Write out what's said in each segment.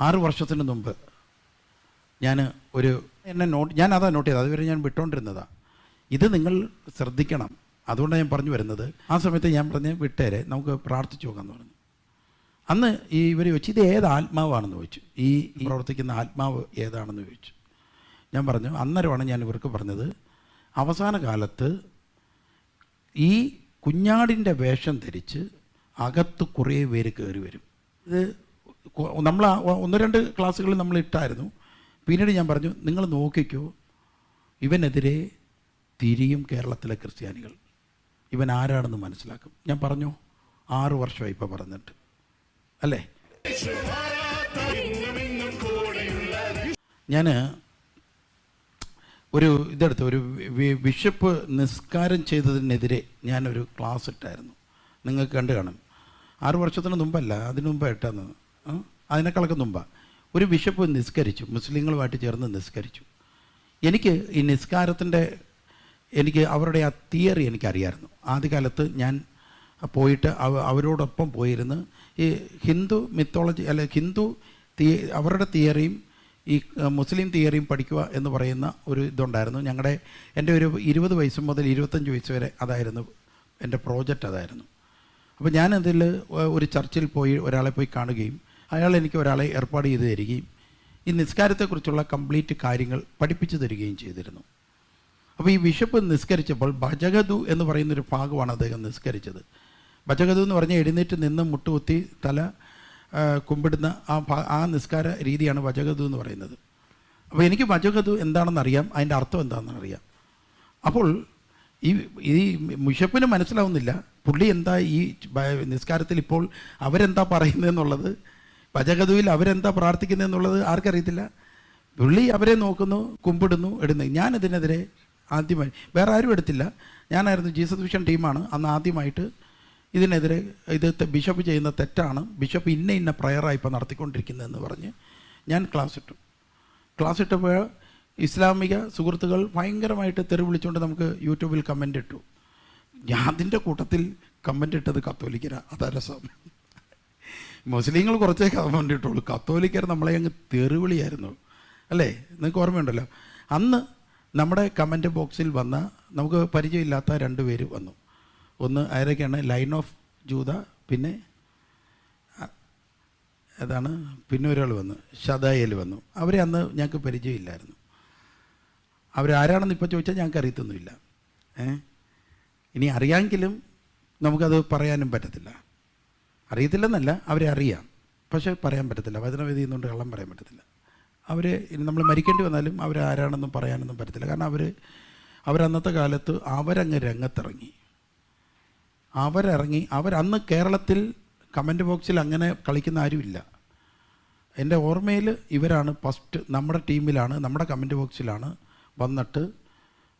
ആറ് വർഷത്തിന് മുമ്പ് ഞാൻ ഒരു എന്നെ നോട്ട് ഞാൻ അതാ നോട്ട് ചെയ്തത് അതുവരെ ഞാൻ വിട്ടുകൊണ്ടിരുന്നതാണ് ഇത് നിങ്ങൾ ശ്രദ്ധിക്കണം. അതുകൊണ്ടാണ് ഞാൻ പറഞ്ഞു വരുന്നത്. ആ സമയത്ത് ഞാൻ പറഞ്ഞ് വിട്ടേരെ നമുക്ക് പ്രാർത്ഥിച്ചു നോക്കാമെന്ന് പറഞ്ഞു. അന്ന് ഈ ഇവർ ചോദിച്ചു ഇത് ഏത് ആത്മാവാണെന്ന് ചോദിച്ചു? ഈ പ്രവർത്തിക്കുന്ന ആത്മാവ് ഏതാണെന്ന് ചോദിച്ചു. ഞാൻ പറഞ്ഞു അന്നേരമാണ് ഞാൻ ഇവർക്ക് പറഞ്ഞത് അവസാന കാലത്ത് ഈ കുഞ്ഞാടിന്റെ വേഷം ധരിച്ച് അകത്ത് കുറേ പേര് കയറി വരും. ഇത് നമ്മൾ ഒന്ന് രണ്ട് ക്ലാസ്സുകളിൽ നമ്മൾ ഇട്ടായിരുന്നു. പിന്നീട് ഞാൻ പറഞ്ഞു നിങ്ങൾ നോക്കിക്കോ ഇവനെതിരെ തിരിയും കേരളത്തിലെ ക്രിസ്ത്യാനികൾ. ഇവൻ ആരാണെന്ന് മനസ്സിലാക്കും. ഞാൻ പറഞ്ഞു ആറ് വർഷമായി ഇപ്പോൾ പറഞ്ഞിട്ട്. അല്ലേ? ഞാൻ ഒരു ഇതെടുത്ത് ഒരു ബിഷപ്പ് നിസ്കാരം ചെയ്തതിനെതിരെ ഞാനൊരു ക്ലാസ് ഇട്ടായിരുന്നു. നിങ്ങൾക്ക് കണ്ടു കാണും. ആറ് വർഷത്തിന് മുമ്പല്ല അതിനു മുമ്പ് ഇട്ടെന്ന്? അതിനേക്കാളൊക്കെ മുമ്പ്. ഒരു ബിഷപ്പ് നിസ്കരിച്ചു. മുസ്ലിങ്ങളുമായിട്ട് ചേർന്ന് നിസ്കരിച്ചു. എനിക്ക് ഈ നിസ്കാരത്തിന്റെ എനിക്ക് അവരുടെ ആ തിയറി എനിക്കറിയായിരുന്നു. ആദ്യകാലത്ത് ഞാൻ പോയിട്ട് അവ അവരോടൊപ്പം പോയിരുന്ന് ഈ ഹിന്ദു മിത്തോളജി അല്ലെ ഹിന്ദു തിയ അവരുടെ തിയറിയും ഈ മുസ്ലിം തിയറിയും പഠിക്കുക എന്ന് പറയുന്ന ഒരു ഇതുണ്ടായിരുന്നു. ഞങ്ങളുടെ എന്റെ ഒരു ഇരുപത് വയസ്സ് മുതൽ ഇരുപത്തഞ്ച് വയസ്സ് വരെ അതായിരുന്നു എന്റെ പ്രോജക്റ്റ് അതായിരുന്നു. അപ്പോൾ ഞാനതിൽ ഒരു ചർച്ചിൽ പോയി ഒരാളെ പോയി കാണുകയും അയാൾ എനിക്ക് ഒരാളെ ഏർപ്പാട് ചെയ്തു തരികയും ഈ നിസ്കാരത്തെക്കുറിച്ചുള്ള കംപ്ലീറ്റ് കാര്യങ്ങൾ പഠിപ്പിച്ചു തരികയും ചെയ്തിരുന്നു. അപ്പോൾ ഈ ബിഷപ്പ് നിസ്കരിച്ചപ്പോൾ ഭജഗതു എന്ന് പറയുന്നൊരു ഭാഗമാണ് അദ്ദേഹം നിസ്കരിച്ചത്. ഭജഗതു എന്ന് പറഞ്ഞാൽ എഴുന്നേറ്റ് നിന്ന് മുട്ടുകുത്തി തല കുമ്പിടുന്ന ആ ആ നിസ്കാര രീതിയാണ് ഭജഗതു എന്ന് പറയുന്നത്. അപ്പോൾ എനിക്ക് ഭജഗതു എന്താണെന്ന് അറിയാം അതിന്റെ അർത്ഥം എന്താണെന്ന് അറിയാം അപ്പോൾ ഈ ഈ മുഷപ്പിന് മനസ്സിലാവുന്നില്ല പുള്ളി എന്താ ഈ നിസ്കാരത്തിൽ ഇപ്പോൾ അവരെന്താ പറയുന്നതെന്നുള്ളത് ഭജഗതുവിൽ അവരെന്താ പ്രാർത്ഥിക്കുന്നത് എന്നുള്ളത് ആർക്കറിയത്തില്ല. പുള്ളി അവരെ നോക്കുന്നു കുമ്പിടുന്നു ഇടുന്നു. ഞാനതിനെതിരെ ആദ്യമായി വേറെ ആരും എടുത്തില്ല. ഞാനായിരുന്നു ജീസസ് മിഷൻ ടീമാണ്. അന്ന് ആദ്യമായിട്ട് ഇതിനെതിരെ ഇത് ബിഷപ്പ് ചെയ്യുന്ന തെറ്റാണ്. ബിഷപ്പ് ഇന്ന ഇന്ന പ്രയറായി ഇപ്പോൾ നടത്തിക്കൊണ്ടിരിക്കുന്നതെന്ന് പറഞ്ഞ് ഞാൻ ക്ലാസ് ഇട്ടു ക്ലാസ് ഇട്ടപ്പോൾ ഇസ്ലാമിക സുഹൃത്തുക്കൾ ഭയങ്കരമായിട്ട് തെറി വിളിച്ചുകൊണ്ട് നമുക്ക് യൂട്യൂബിൽ കമന്റ് ഇട്ടു. ഞാൻ അതിന്റെ കൂട്ടത്തിൽ കമന്റ് ഇട്ടത് കത്തോലിക്കര. അതാ രസം മുസ്ലിങ്ങൾ കുറച്ചേ കഥ കണ്ടിട്ടുള്ളൂ കത്തോലിക്കർ നമ്മളെ അങ്ങ് തെറിവിളിയായിരുന്നു. അല്ലേ? നിങ്ങൾക്ക് ഓർമ്മയുണ്ടല്ലോ? അന്ന് നമ്മുടെ കമന്റ് ബോക്സിൽ വന്ന നമുക്ക് പരിചയമില്ലാത്ത രണ്ട് പേര് വന്നു. ഒന്ന് ആരൊക്കെയാണ്? ലൈൻ ഓഫ് ജൂത പിന്നെ ഏതാണ്? പിന്നെ ഒരാൾ വന്നു. ഷദായേൽ വന്നു. അവരെ അന്ന് ഞങ്ങൾക്ക് പരിചയമില്ലായിരുന്നു. അവരാരാണെന്ന് ഇപ്പോൾ ചോദിച്ചാൽ ഞങ്ങൾക്ക് അറിയത്തൊന്നുമില്ല. ഏ? ഇനി അറിയാമെങ്കിലും നമുക്കത് പറയാനും പറ്റത്തില്ല. അറിയത്തില്ലെന്നല്ല അവരെ അറിയാം. പക്ഷേ പറയാൻ പറ്റത്തില്ല. വചനവേദി എന്നുകൊണ്ട് കള്ളം പറയാൻ പറ്റത്തില്ല. അവർ നമ്മൾ മരിക്കേണ്ടി വന്നാലും അവർ ആരാണെന്നും പറയാനൊന്നും പറ്റത്തില്ല. കാരണം അവർ അവരന്നത്തെ കാലത്ത് അവരങ്ങ് രംഗത്തിറങ്ങി. അവരിറങ്ങി അവരന്ന് കേരളത്തിൽ കമന്റ് ബോക്സിൽ അങ്ങനെ കളിക്കുന്ന ആരുമില്ല. എന്റെ ഓർമ്മയിൽ ഇവരാണ് ഫസ്റ്റ് നമ്മുടെ ടീമിലാണ് നമ്മുടെ കമന്റ് ബോക്സിലാണ് വന്നിട്ട്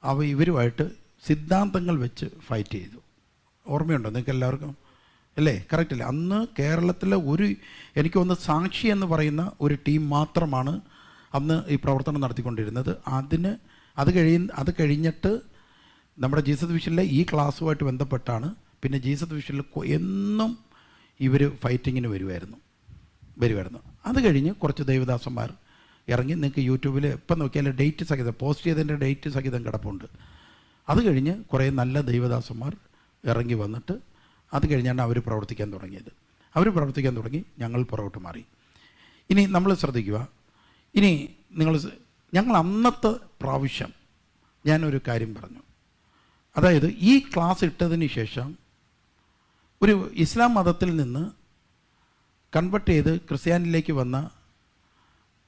അവ ഇവരുമായിട്ട് സിദ്ധാന്തങ്ങൾ വെച്ച് ഫൈറ്റ് ചെയ്തു. ഓർമ്മയുണ്ടോ? നിങ്ങൾക്ക് എല്ലാവർക്കും അല്ലേ? കറക്റ്റ് അല്ലേ? അന്ന് കേരളത്തിലെ ഒരു എനിക്ക് ഒന്ന് സാക്ഷി എന്ന് പറയുന്ന ഒരു ടീം മാത്രമാണ് അന്ന് ഈ പ്രവർത്തനം നടത്തിക്കൊണ്ടിരുന്നത്. അതിന് അത് കഴിയ അത് കഴിഞ്ഞിട്ട് നമ്മുടെ ജീസസ് വിഷനിലെ ഈ ക്ലാസ്സുമായിട്ട് ബന്ധപ്പെട്ടാണ്. പിന്നെ ജീസസ് വിഷനിൽ എന്നും ഇവർ ഫൈറ്റിങ്ങിന് വരുമായിരുന്നു വരുമായിരുന്നു അത് കഴിഞ്ഞ് കുറച്ച് ദൈവദാസന്മാർ ഇറങ്ങി നിങ്ങൾക്ക് യൂട്യൂബിൽ എപ്പം നോക്കിയാലും ഡേറ്റ് സഹിതം പോസ്റ്റ് ചെയ്തതിന്റെ ഡേറ്റ് സഹിതം കിടപ്പുണ്ട്. അത് കഴിഞ്ഞ് കുറേ നല്ല ദൈവദാസന്മാർ ഇറങ്ങി വന്നിട്ട് അത് കഴിഞ്ഞാണ് അവർ പ്രവർത്തിക്കാൻ തുടങ്ങിയത്. അവർ പ്രവർത്തിക്കാൻ തുടങ്ങി ഞങ്ങൾ പുറകോട്ട് മാറി. ഇനി നമ്മൾ ശ്രദ്ധിക്കുക ഇനി നിങ്ങൾ ഞങ്ങൾ അന്നത്തെ പ്രാവശ്യം ഞാനൊരു കാര്യം പറഞ്ഞു. അതായത് ഈ ക്ലാസ് ഇട്ടതിന് ശേഷം ഒരു ഇസ്ലാം മതത്തിൽ നിന്ന് കൺവെർട്ട് ചെയ്ത് ക്രിസ്ത്യാനിലേക്ക് വന്ന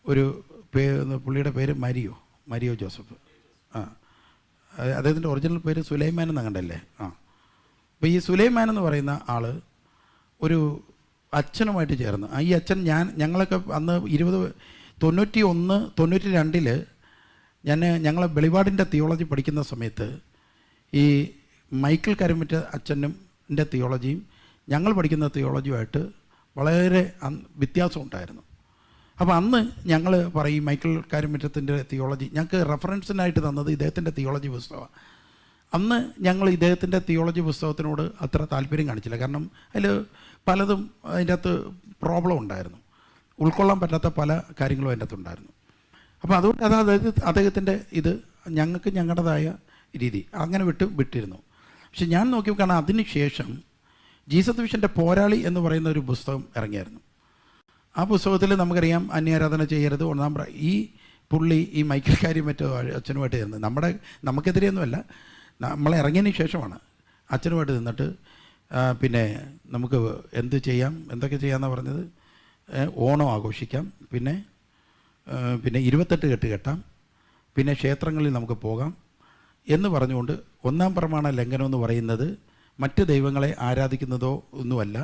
ഒരു പേ പുള്ളിയുടെ പേര് മരിയോ? Mario Joseph. ആ. അദ്ദേഹത്തിന്റെ ഒറിജിനൽ പേര് സുലൈമാൻ എന്നങ്ങണ്ടല്ലേ? ആ. അപ്പോൾ ഈ സുലൈമാൻ എന്ന് പറയുന്ന ആൾ ഒരു അച്ഛനുമായിട്ട് ചേർന്ന്. ഈ അച്ഛൻ ഞാൻ ഞങ്ങളൊക്കെ അന്ന് ഇരുപത് തൊണ്ണൂറ്റി ഒന്ന് തൊണ്ണൂറ്റി രണ്ടിൽ ഞാൻ ഞങ്ങൾ വെളിപാടിന്റെ തിയോളജി പഠിക്കുന്ന സമയത്ത് ഈ മൈക്കിൾ കരുമിറ്റ അച്ഛനും എന്റെ തിയോളജിയും ഞങ്ങൾ പഠിക്കുന്ന തിയോളജിയുമായിട്ട് വളരെ വ്യത്യാസം ഉണ്ടായിരുന്നു. അപ്പോൾ അന്ന് ഞങ്ങൾ പറയും മൈക്കിൾ കാരുമറ്റത്തിന്റെ തിയോളജി ഞങ്ങൾക്ക് റെഫറൻസിനായിട്ട് തന്നത് ഇദ്ദേഹത്തിന്റെ തിയോളജി പുസ്തകമാണ്. അന്ന് ഞങ്ങൾ ഇദ്ദേഹത്തിന്റെ തിയോളജി പുസ്തകത്തിനോട് അത്ര താല്പര്യം കാണിച്ചില്ല. കാരണം അതിൽ പലതും അതിന്റെ അകത്ത് പ്രോബ്ലം ഉണ്ടായിരുന്നു. ഉൾക്കൊള്ളാൻ പറ്റാത്ത പല കാര്യങ്ങളും അതിന്റെ അകത്തുണ്ടായിരുന്നു. അപ്പോൾ അതുകൊണ്ട് അത് അതായത് അദ്ദേഹത്തിന്റെ ഇത് ഞങ്ങൾക്ക് ഞങ്ങളുടേതായ രീതി അങ്ങനെ വിട്ട് വിട്ടിരുന്നു. പക്ഷെ ഞാൻ നോക്കി കാരണം അതിന് ശേഷം ജീസസ് വിഷന്റെ പോരാളി എന്ന് പറയുന്ന ഒരു പുസ്തകം ഇറങ്ങിയായിരുന്നു. ആ പുസ്തകത്തിൽ നമുക്കറിയാം അന്യാരാധന ചെയ്യരുത് ഒന്നാം ഈ പുള്ളി ഈ മൈക്കിൾ കാര്യം മറ്റോ അച്ഛനുമായിട്ട് ചേർന്ന് നമ്മുടെ നമുക്കെതിരെയൊന്നുമല്ല. നമ്മൾ ഇറങ്ങിയതിന് ശേഷമാണ് അച്ഛനുമായിട്ട് നിന്നിട്ട് പിന്നെ നമുക്ക് എന്ത് ചെയ്യാം എന്തൊക്കെ ചെയ്യാമെന്നാണ് പറഞ്ഞത്? ഓണം ആഘോഷിക്കാം പിന്നെ പിന്നെ ഇരുപത്തെട്ട് കെട്ട് കെട്ടാം പിന്നെ ക്ഷേത്രങ്ങളിൽ നമുക്ക് പോകാം എന്ന് പറഞ്ഞുകൊണ്ട് ഒന്നാം പ്രമാണ ലംഘനം എന്ന് പറയുന്നത് മറ്റ് ദൈവങ്ങളെ ആരാധിക്കുന്നതോ ഒന്നുമല്ല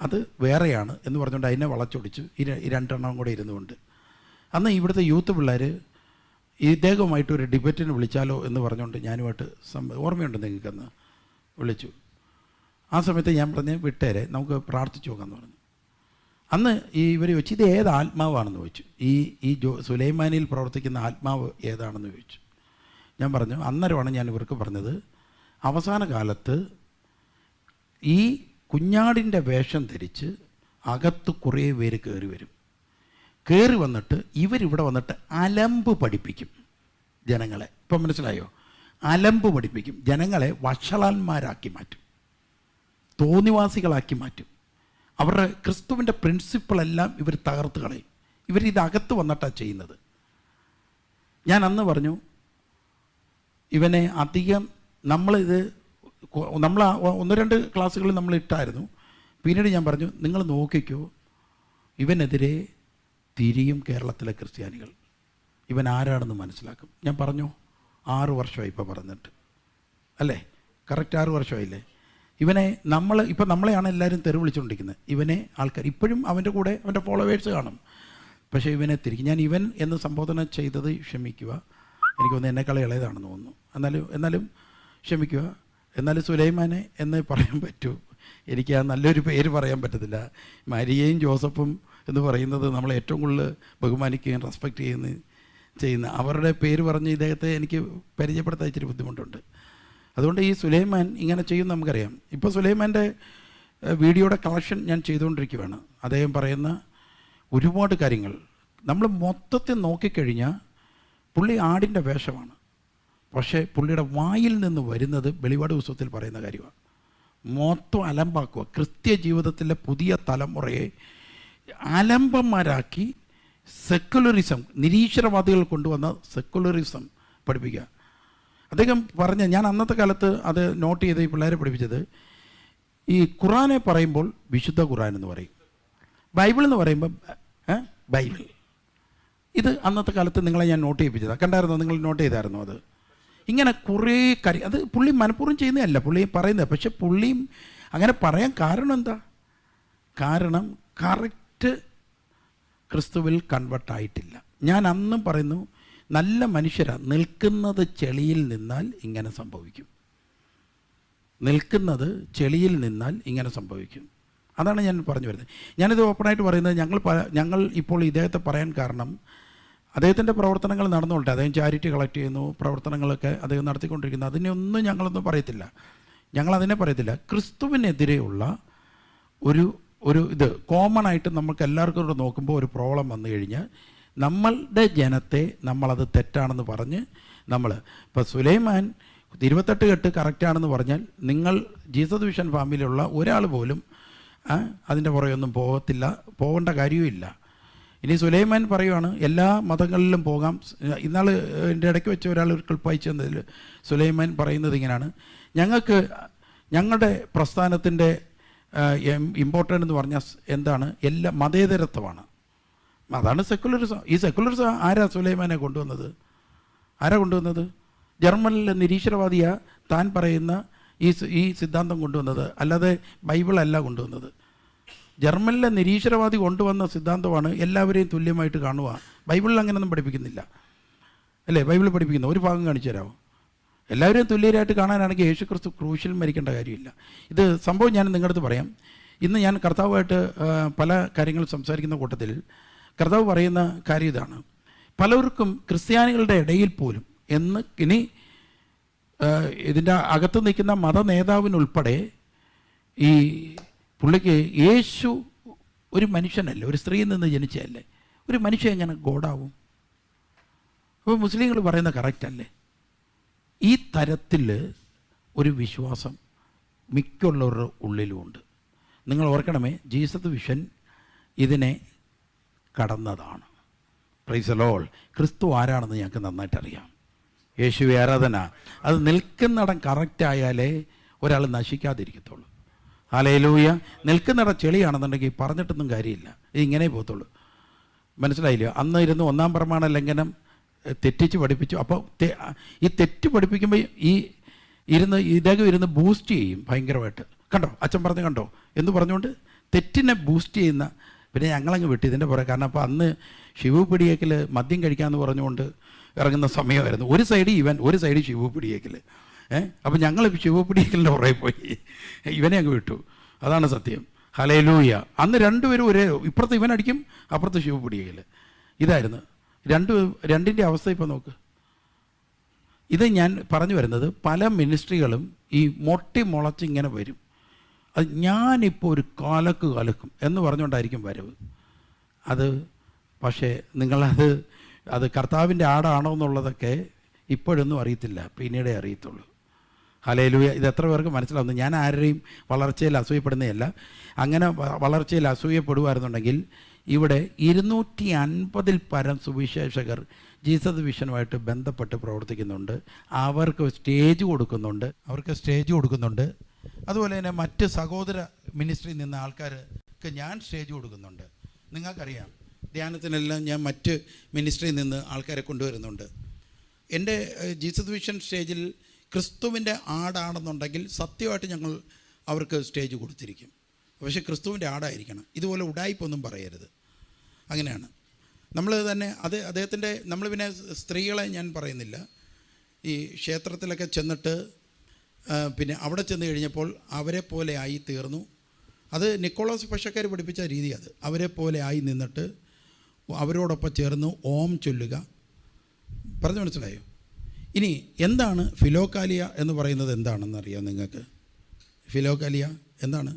അത് വേറെയാണ് എന്ന് പറഞ്ഞുകൊണ്ട് അതിനെ വളച്ചൊടിച്ചു. ഈ രണ്ടെണ്ണം കൂടെ ഇരുന്നുകൊണ്ട്. അന്ന് ഇവിടുത്തെ യൂത്ത് പിള്ളേർ ഇദ്ദേഹവുമായിട്ട് ഒരു ഡിബറ്റിന് വിളിച്ചാലോ എന്ന് പറഞ്ഞുകൊണ്ട് ഞാനുമായിട്ട് ഓർമ്മയുണ്ട് നിങ്ങൾക്കെന്ന് വിളിച്ചു. ആ സമയത്ത് ഞാൻ പറഞ്ഞ് വിട്ടേരെ നമുക്ക് പ്രാർത്ഥിച്ചു നോക്കാമെന്ന് പറഞ്ഞു. അന്ന് ഈ ഇവർ ചോദിച്ചു ഇത് ഏത് ആത്മാവാണെന്ന്? ചോദിച്ചു. ഈ ഈ ജോ സുലൈമാനിയിൽ പ്രവർത്തിക്കുന്ന ആത്മാവ് ഏതാണെന്ന് ചോദിച്ചു. ഞാൻ പറഞ്ഞു അന്നേരമാണ് ഞാൻ ഇവർക്ക് പറഞ്ഞത് അവസാന കാലത്ത് ഈ കുഞ്ഞാടിന്റെ വേഷം ധരിച്ച് അകത്ത് കുറേ പേര് കയറി വരും. കയറി വന്നിട്ട് ഇവരിവിടെ വന്നിട്ട് അലമ്പ് പഠിപ്പിക്കും ജനങ്ങളെ. ഇപ്പം മനസ്സിലായോ? അലമ്പ് പഠിപ്പിക്കും. ജനങ്ങളെ വഷളന്മാരാക്കി മാറ്റും. തോന്നിവാസികളാക്കി മാറ്റും. അവരുടെ ക്രിസ്തുവിന്റെ പ്രിൻസിപ്പിളെല്ലാം ഇവർ തകർത്ത് കളയും. ഇവർ ഇതകത്ത് വന്നിട്ടാണ് ചെയ്യുന്നത്. ഞാൻ അന്ന് പറഞ്ഞു ഇവനെ അധികം നമ്മളിത് നമ്മൾ ഒന്ന് രണ്ട് ക്ലാസ്സുകളിൽ നമ്മൾ ഇട്ടായിരുന്നു. പിന്നീട് ഞാൻ പറഞ്ഞു നിങ്ങൾ നോക്കിക്കോ ഇവനെതിരെ തിരിയും കേരളത്തിലെ ക്രിസ്ത്യാനികൾ. ഇവൻ ആരാണെന്ന് മനസ്സിലാക്കും. ഞാൻ പറഞ്ഞു ആറു വർഷമായി ഇപ്പോൾ പറഞ്ഞിട്ട്. അല്ലേ? കറക്റ്റ് ആറു വർഷമായില്ലേ? ഇവനെ നമ്മൾ ഇപ്പം നമ്മളെയാണ് എല്ലാവരും തെറി വിളിച്ചുകൊണ്ടിരിക്കുന്നത് ഇവനെ ആൾക്കാർ ഇപ്പോഴും അവന്റെ കൂടെ അവന്റെ ഫോളോവേഴ്സ് കാണും. പക്ഷേ ഇവനെ തിരിക്കും. ഞാൻ ഇവൻ എന്ന് സംബോധന ചെയ്തത് ക്ഷമിക്കുക. എനിക്ക് തോന്നുന്നു എന്നെക്കാൾ ഇളയതാണെന്ന് തോന്നുന്നു. എന്നാലും എന്നാലും ക്ഷമിക്കുക. എന്നാലും സുലൈമാനെ എന്ന് പറയാൻ പറ്റൂ. എനിക്ക് ആ നല്ലൊരു പേര് പറയാൻ പറ്റത്തില്ല. മരിയയും ജോസഫും എന്ന് പറയുന്നത് നമ്മൾ ഏറ്റവും കൂടുതൽ ബഹുമാനിക്കുകയും റെസ്പെക്റ്റ് ചെയ്യുന്ന ചെയ്യുന്ന. അവരുടെ പേര് പറഞ്ഞ് ഇദ്ദേഹത്തെ എനിക്ക് പരിചയപ്പെടുത്താൻ ഇച്ചിരി ബുദ്ധിമുട്ടുണ്ട്. അതുകൊണ്ട് ഈ സുലൈമാൻ ഇങ്ങനെ ചെയ്യും നമുക്കറിയാം. ഇപ്പോൾ സുലൈമാന്റെ വീഡിയോയുടെ കളക്ഷൻ ഞാൻ ചെയ്തുകൊണ്ടിരിക്കുകയാണ് അദ്ദേഹം പറയുന്ന ഒരുപാട് കാര്യങ്ങൾ. നമ്മൾ മൊത്തത്തിൽ നോക്കിക്കഴിഞ്ഞാൽ പുള്ളി ആടിന്റെ വേഷമാണ്. പക്ഷേ പുള്ളിയുടെ വായിൽ നിന്ന് വരുന്നത് വെളിപാട് ഉത്സവത്തിൽ പറയുന്ന കാര്യമാണ്. മൊത്തം അലമ്പാക്കുക. ക്രിസ്ത്യ ജീവിതത്തിലെ പുതിയ തലമുറയെ അലമ്പന്മാരാക്കി സെക്കുലറിസം നിരീശ്വരവാദികൾ കൊണ്ടുവന്ന സെക്കുലറിസം പഠിപ്പിക്കുക. അദ്ദേഹം പറഞ്ഞ ഞാൻ അന്നത്തെ കാലത്ത് അത് നോട്ട് ചെയ്ത് ഈ പിള്ളേരെ പഠിപ്പിച്ചത് ഈ ഖുറാനെ പറയുമ്പോൾ വിശുദ്ധ ഖുറാൻ എന്ന് പറയും. ബൈബിൾ എന്ന് പറയുമ്പോൾ ബൈബിൾ. ഇത് അന്നത്തെ കാലത്ത് നിങ്ങളെ ഞാൻ നോട്ട് ചെയ്യിപ്പിച്ചതാണ് കണ്ടായിരുന്നോ? നിങ്ങൾ നോട്ട് ചെയ്തായിരുന്നോ അത്? ഇങ്ങനെ കുറേ കാര്യം അത് പുള്ളി മനഃപൂർവം ചെയ്യുന്നതല്ല പുള്ളി പറയുന്നത്. പക്ഷെ പുള്ളിയും അങ്ങനെ പറയാൻ കാരണം എന്താ? കാരണം കറക്റ്റ് ക്രിസ്തുവിൽ കൺവെർട്ടായിട്ടില്ല ഞാൻ അന്നും പറയുന്നു നല്ല മനുഷ്യരാണ് നിൽക്കുന്നത് ചെളിയിൽ നിന്നാൽ ഇങ്ങനെ സംഭവിക്കും. നിൽക്കുന്നത് ചെളിയിൽ നിന്നാൽ ഇങ്ങനെ സംഭവിക്കും. അതാണ് ഞാൻ പറഞ്ഞു വരുന്നത്. ഞാനിത് ഓപ്പണായിട്ട് പറയുന്നത് ഞങ്ങൾ ഞങ്ങൾ ഇപ്പോൾ ഇദ്ദേഹത്തെ പറയാൻ കാരണം അദ്ദേഹത്തിന്റെ പ്രവർത്തനങ്ങൾ നടന്നുകൊണ്ട് അദ്ദേഹം ചാരിറ്റി കളക്ട് ചെയ്യുന്നു പ്രവർത്തനങ്ങളൊക്കെ അദ്ദേഹം നടത്തിക്കൊണ്ടിരിക്കുന്നു. അതിനൊന്നും ഞങ്ങളൊന്നും പറയത്തില്ല. ഞങ്ങളതിനെ പറയത്തില്ല. ക്രിസ്തുവിനെതിരെയുള്ള ഒരു ഒരു ഇത് കോമൺ ആയിട്ട് നമുക്ക് എല്ലാവർക്കും കൂടെ നോക്കുമ്പോൾ ഒരു പ്രോബ്ലം വന്നു കഴിഞ്ഞാൽ നമ്മളുടെ ജനത്തെ നമ്മളത് തെറ്റാണെന്ന് പറഞ്ഞ് നമ്മൾ ഇപ്പോൾ സുലൈമാൻ ഇരുപത്തെട്ട് കെട്ട് കറക്റ്റാണെന്ന് പറഞ്ഞാൽ നിങ്ങൾ ജീസസ് വിഷൻ ഫാമിലിയുള്ള ഒരാൾ പോലും അതിന്റെ പുറകെയൊന്നും പോകത്തില്ല പോകേണ്ട കാര്യവുമില്ല. ഇനി സുലൈമാൻ പറയുവാണ് എല്ലാ മതങ്ങളിലും പോകാം. ഇന്നാൾ എന്റെ ഇടയ്ക്ക് വെച്ച് ഒരാൾ ഒരു ക്ലിപ്പ് അയച്ചു തന്നതിൽ സുലൈമാൻ പറയുന്നത് ഇങ്ങനെയാണ് ഞങ്ങൾക്ക് ഞങ്ങളുടെ പ്രസ്ഥാനത്തിന്റെ ഇമ്പോർട്ടന്റ് എന്ന് പറഞ്ഞാൽ എന്താണ്? എല്ലാ മതേതരത്വമാണ്. അതാണ് സെക്കുലറിസം ഈ സെക്കുലറിസം ആരാ സുലൈമാനെ കൊണ്ടുവന്നത്? ആരാ കൊണ്ടുവന്നത്? ജർമ്മനിലെ നിരീശ്വരവാദിയാ താൻ പറയുന്ന ഈ ഈ സിദ്ധാന്തം കൊണ്ടുവന്നത്. അല്ലാതെ ബൈബിളല്ല കൊണ്ടുവന്നത്. ജർമ്മനിലെ നിരീശ്വരവാദി കൊണ്ടുവന്ന സിദ്ധാന്തമാണ് എല്ലാവരെയും തുല്യമായിട്ട് കാണുക ബൈബിളിൽ അങ്ങനെയൊന്നും പഠിപ്പിക്കുന്നില്ല. അല്ലേ? ബൈബിൾ പഠിപ്പിക്കുന്ന ഒരു ഭാഗം കാണിച്ചു തരാമോ? എല്ലാവരെയും തുല്യരായിട്ട് കാണാനാണെങ്കിൽ യേശു ക്രിസ്തു ക്രൂശിൽ മരിക്കേണ്ട കാര്യമില്ല. ഇത് സംഭവം ഞാൻ നിങ്ങളുടെ അടുത്ത് പറയാം. ഇന്ന് ഞാൻ കർത്താവുമായിട്ട് പല കാര്യങ്ങൾ സംസാരിക്കുന്ന കൂട്ടത്തിൽ കർത്താവ് പറയുന്ന കാര്യം ഇതാണ്. പലർക്കും ക്രിസ്ത്യാനികളുടെ ഇടയിൽ പോലും എന്ന് ഇനി ഇതിന്റെ അകത്ത് നിൽക്കുന്ന മത നേതാവിനുൾപ്പെടെ ഈ പുള്ളിക്ക് യേശു ഒരു മനുഷ്യനല്ലേ ഒരു സ്ത്രീയിൽ നിന്ന് ജനിച്ചതല്ലേ. ഒരു മനുഷ്യൻ എങ്ങനെ ഗോഡാവും? അപ്പോൾ മുസ്ലിങ്ങൾ പറയുന്നത് കറക്റ്റ് അല്ലേ? ഈ തരത്തിൽ ഒരു വിശ്വാസം മിക്കുള്ളവരുടെ ഉള്ളിലുമുണ്ട്. നിങ്ങൾ ഓർക്കണമേ ജീസസ് വിഷൻ ഇതിനെ കടന്നതാണ്. പ്രൈസലോൾ ക്രിസ്തു ആരാണെന്ന് ഞങ്ങൾക്ക് നന്നായിട്ട് അറിയാം. യേശു ആരാധന അത് നിൽക്കുന്നിടം കറക്റ്റ് ആയാലേ ഒരാൾ നശിക്കാതിരിക്കത്തുള്ളൂ. ആലയിലൂയ നിൽക്കുന്നിടം ചെളിയാണെന്നുണ്ടെങ്കിൽ പറഞ്ഞിട്ടൊന്നും കാര്യമില്ല. ഇത് ഇങ്ങനെ പോകത്തുള്ളൂ. മനസ്സിലായില്ല? അന്ന് ഇരുന്ന് ഒന്നാം പ്രമാണ ലംഘനം തെറ്റിച്ച് പഠിപ്പിച്ചു. അപ്പോൾ ഈ തെറ്റ് പഠിപ്പിക്കുമ്പോൾ ഈ ഇരുന്ന് ഇദ്ദേഹം ഇരുന്ന് ബൂസ്റ്റ് ചെയ്യും ഭയങ്കരമായിട്ട്. കണ്ടോ? അച്ഛൻ പറഞ്ഞു കണ്ടോ? എന്ന് പറഞ്ഞുകൊണ്ട് തെറ്റിനെ ബൂസ്റ്റ് ചെയ്യുന്ന പിന്നെ ഞങ്ങളങ്ങ് വിട്ടു. ഇതിന്റെ പുറകെ കാരണം അപ്പോൾ അന്ന് ശിവു പിടിയേക്കൽ മദ്യം കഴിക്കാമെന്ന് പറഞ്ഞുകൊണ്ട് ഇറങ്ങുന്ന സമയമായിരുന്നു. ഒരു സൈഡ് ഇവൻ ഒരു സൈഡ് ശിവു പിടിയേക്കൽ ഏഹ് അപ്പം ഞങ്ങൾ ശിവു പിടിയേക്കലിന്റെ പുറകെ പോയി. ഇവനെ അങ്ങ് വിട്ടു. അതാണ് സത്യം. ഹലയിലൂയ അന്ന് രണ്ടുപേരും ഒരേ ഇപ്പുറത്ത് ഇവൻ അടിക്കും അപ്പുറത്ത് ശിവ പിടിയേക്കൽ ഇതായിരുന്നു. രണ്ട് രണ്ടിന്റെ അവസ്ഥ ഇപ്പോൾ നോക്ക്. ഇത് ഞാൻ പറഞ്ഞു വരുന്നത് പല മിനിസ്ട്രികളും ഈ മൊട്ടി മുളച്ച് ഇങ്ങനെ വരും. അത് ഞാനിപ്പോൾ ഒരു കാലക്ക് കലക്കും എന്ന് പറഞ്ഞുകൊണ്ടായിരിക്കും വരവ്. അത് പക്ഷേ നിങ്ങളത് അത് കർത്താവിന്റെ ആടാണോ എന്നുള്ളതൊക്കെ ഇപ്പോഴൊന്നും അറിയത്തില്ല. പിന്നീടേ അറിയത്തുള്ളൂ. ഹലേലൂയ ഇത് എത്ര പേർക്ക് മനസ്സിലാവുന്നു? ഞാൻ ആരുടെയും വളർച്ചയിൽ അസൂയപ്പെടുന്നതല്ല. അങ്ങനെ വളർച്ചയിൽ അസൂയപ്പെടുമായിരുന്നുണ്ടെങ്കിൽ ഇവിടെ ഇരുന്നൂറ്റി അൻപതിൽ പരം സുവിശേഷകർ ജീസസ് വിഷനുമായിട്ട് ബന്ധപ്പെട്ട് പ്രവർത്തിക്കുന്നുണ്ട്. അവർക്ക് സ്റ്റേജ് കൊടുക്കുന്നുണ്ട്. അവർക്ക് സ്റ്റേജ് കൊടുക്കുന്നുണ്ട്. അതുപോലെ തന്നെ മറ്റ് സഹോദര മിനിസ്ട്രിയിൽ നിന്ന ആൾക്കാർക്ക് ഞാൻ സ്റ്റേജ് കൊടുക്കുന്നുണ്ട്. നിങ്ങൾക്കറിയാം ധ്യാനത്തിനെല്ലാം ഞാൻ മറ്റ് മിനിസ്ട്രിയിൽ നിന്ന് ആൾക്കാരെ കൊണ്ടുവരുന്നുണ്ട്. എന്റെ ജീസസ് വിഷൻ സ്റ്റേജിൽ ക്രിസ്തുവിന്റെ ആടാണെന്നുണ്ടെങ്കിൽ സത്യമായിട്ട് ഞങ്ങൾ അവർക്ക് സ്റ്റേജ് കൊടുത്തിരിക്കും. പക്ഷേ ക്രിസ്തുവിന്റെ ആടായിരിക്കണം. ഇതുപോലെ ഉടായ്പൊന്നും പറയരുത്. അങ്ങനെയാണ്. നമ്മൾ തന്നെ അത് അദ്ദേഹത്തിന്റെ നമ്മൾ പിന്നെ സ്ത്രീകളെ ഞാൻ പറയുന്നില്ല. ഈ ക്ഷേത്രത്തിലൊക്കെ ചെന്നിട്ട് പിന്നെ അവിടെ ചെന്ന് കഴിഞ്ഞപ്പോൾ അവരെ പോലെ ആയി തീർന്നു. അത് നിക്കോളോസ് പക്ഷക്കാർ പഠിപ്പിച്ച രീതി അത് അവരെ പോലെ ആയി നിന്നിട്ട് അവരോടൊപ്പം ചേർന്ന് ഓം ചൊല്ലുക. പറഞ്ഞു മനസ്സിലായോ? ഇനി എന്താണ് ഫിലോക്കാലിയ എന്ന് പറയുന്നത് എന്താണെന്ന് അറിയാം നിങ്ങൾക്ക്? ഫിലോക്കാലിയ എന്താണ്?